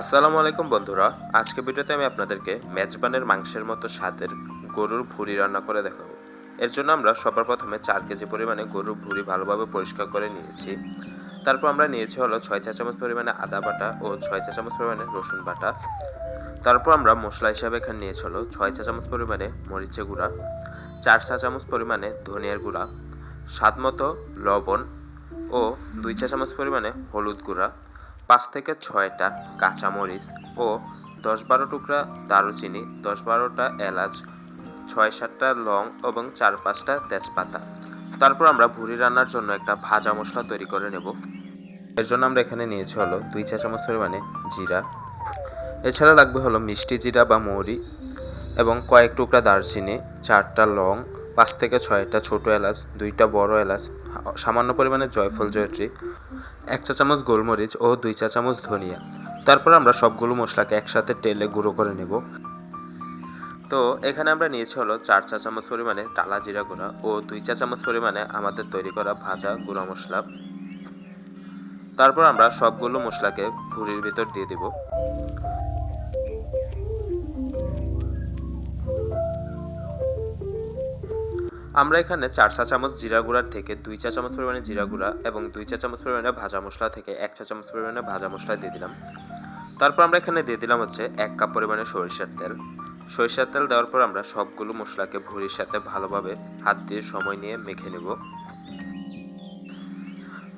আসসালামু আলাইকুম বন্ধুরা। আজকে ভিডিওতে আমি আপনাদেরকে মেজবানের মাংসের মতো স্বাদের গরুর ভুঁড়ি রান্না করে দেখাবো। এর জন্য আমরা সবার প্রথমে চার কেজি পরিমাণে গরুর ভুঁড়ি ভালোভাবে পরিষ্কার করে নিয়েছি। তারপর আমরা নিয়েছি হলো ছয় চা চামচ পরিমাণে আদা বাটা ও ছয় চা চামচ পরিমাণে রসুন বাটা। তারপর আমরা মশলা হিসাবে এখানে নিয়েছি হলো ছয় চা চামচ পরিমাণে মরিচে গুঁড়া, চার চা চামচ পরিমাণে ধনিয়ার গুঁড়া, স্বাদ মতো লবণ ও দুই চা চামচ পরিমাণে হলুদ গুঁড়া। পাঁচ থেকে ছয়টা কাঁচামরিচ ও দশ বারো টুকরা দারুচিনি দশ বারোটা এলাচ ছয় সাতটা লং এবং চার পাঁচটা তেজপাতা। তারপর আমরা ভুড়ি রান্নার জন্য একটা ভাজা মশলা তৈরি করে নেব। এর জন্য আমরা এখানে নিয়েছি হলো দুই চা চামচ পরিমাণে জিরা। এছাড়া লাগবে হলো মিষ্টি জিরা বা মৌরি এবং কয়েক টুকরা দারচিনি, চারটা লং পাঁচ থেকে ছয়টা ছোট এলাচ, দুইটা বড় এলাচ, সামান্য পরিমাণে জয়ফল জয়ত্রী, এক চা চামচ গোলমরিচ ও দুই চা চামচ ধনিয়া। তারপর আমরা সবগুলো মশলাকে একসাথে তেলে গুঁড়ো করে নেব। তো এখানে আমরা নিয়েছি হলো চার চা চামচ পরিমাণে টালা জিরা গুঁড়া ও দুই চা চামচ পরিমাণে আমাদের তৈরি করা ভাজা গুঁড়া মশলা। তারপর আমরা সবগুলো মশলাকে ভুড়ির ভিতর দিয়ে দিব। আমরা এখানে চার চা চামচ জিরা গুঁড়ার থেকে দুই চা চামচ পরিমাণে জিরা গুঁড়া এবং দুই চা চামচ পরিমাণে ভাজা মশলা থেকে এক চা চামচ পরিমাণে ভাজা মশলা দিয়ে দিলাম। তারপর আমরা এখানে দিয়ে দিলাম হচ্ছে এক কাপ পরিমাণে সরিষার তেল। সরিষার তেল দেওয়ার পর আমরা সবগুলো মশলাকে ভুড়ির সাথে ভালোভাবে হাত দিয়ে সময় নিয়ে মেখে নেব।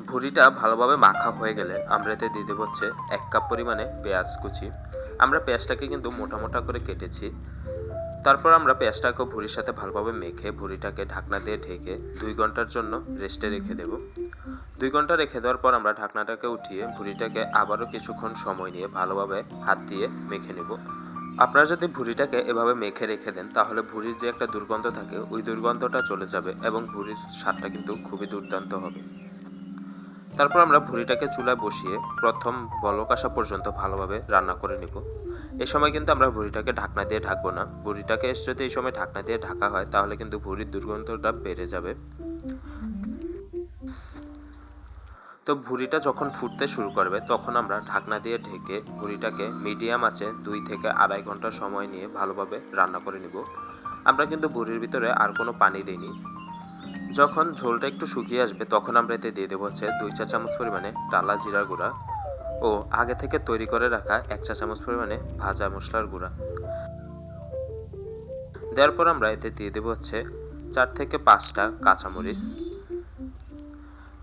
ভুড়িটা ভালোভাবে মাখা হয়ে গেলে আমরা এতে দিয়ে দেবো হচ্ছে এক কাপ পরিমাণে পেঁয়াজ কুচি। আমরা পেঁয়াজটাকে কিন্তু মোটা মোটা করে কেটেছি। তারপর আমরা পেঁয়াজটাকে ভুড়ির সাথে ভালোভাবে মেখে ভুড়িটাকে ঢাকনা দিয়ে ঢেকে দুই ঘণ্টার জন্য রেস্টে রেখে দেব। দুই ঘণ্টা রেখে দেওয়ার পর আমরা ঢাকনাটাকে উঠিয়ে ভুড়িটাকে আবারও কিছুক্ষণ সময় নিয়ে ভালোভাবে হাত দিয়ে মেখে নেব। আপনারা যদি ভুড়িটাকে এভাবে মেখে রেখে দেন, তাহলে ভুড়ির যে একটা দুর্গন্ধ থাকে, ওই দুর্গন্ধটা চলে যাবে এবং ভুড়ির স্বাদটা কিন্তু খুবই দুর্দান্ত হবে। তারপর আমরা ভুড়িটাকে চুলায় বসিয়ে প্রথম বলক আসা পর্যন্ত ভালোভাবে রান্না করে নিব। এই সময় কিন্তু আমরা ভুড়িটাকে ঢাকনা দিয়ে ঢাকবো না। ভুড়িটাকে যদি এই সময় ঢাকনা দিয়ে ঢাকা হয়, তাহলে কিন্তু ভুড়ির দুর্গন্ধটা বেড়ে যাবে। তো ভুড়িটা যখন ফুটতে শুরু করবে, তখন আমরা ঢাকনা দিয়ে ঢেকে ভুড়িটাকে মিডিয়াম আঁচে দুই থেকে আড়াই ঘণ্টা সময় নিয়ে ভালোভাবে রান্না করে নিব। আমরা কিন্তু ভুড়ির ভিতরে আর কোনো পানি দিইনি। যখন ঝোলটা একটু শুকিয়ে আসবে, তখন আমরা এতে দিয়ে দেবো হচ্ছে দুই চা চামচ পরিমাণে টালা জিরার গুঁড়া ও আগে থেকে তৈরি করে রাখা এক চা চামচ পরিমাণে ভাজা মশলার গুঁড়া। দেওয়ার পর আমরা এতে দিয়ে দেবো হচ্ছে চার থেকে পাঁচটা কাঁচামরিচ।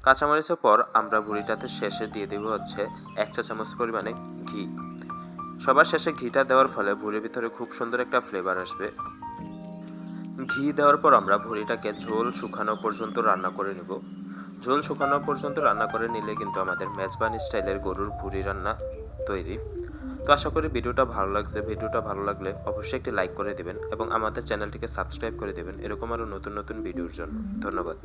কাঁচামরিচের পর আমরা ভুড়িটাতে শেষে দিয়ে দেবো হচ্ছে এক চা চামচ পরিমাণে ঘি। সবার শেষে ঘিটা দেওয়ার ফলে ভুড়ির ভিতরে খুব সুন্দর একটা ফ্লেভার আসবে। ঘি দেওয়ার পর আমরা ভুড়িটাকে ঝোল শুকানো পর্যন্ত রান্না করে নিব। ঝোল শুকানো পর্যন্ত রান্না করে নিলে কিন্তু আমাদের মেজবানি স্টাইলের গরুর ভুড়ি রান্না তৈরি। তো আশা করি ভিডিওটা ভালো লাগছে। ভিডিওটা ভালো লাগলে অবশ্যই একটি লাইক করে দিবেন এবং আমাদের চ্যানেলটিকে সাবস্ক্রাইব করে দিবেন। এরকম আরও নতুন নতুন ভিডিওর জন্য। ধন্যবাদ।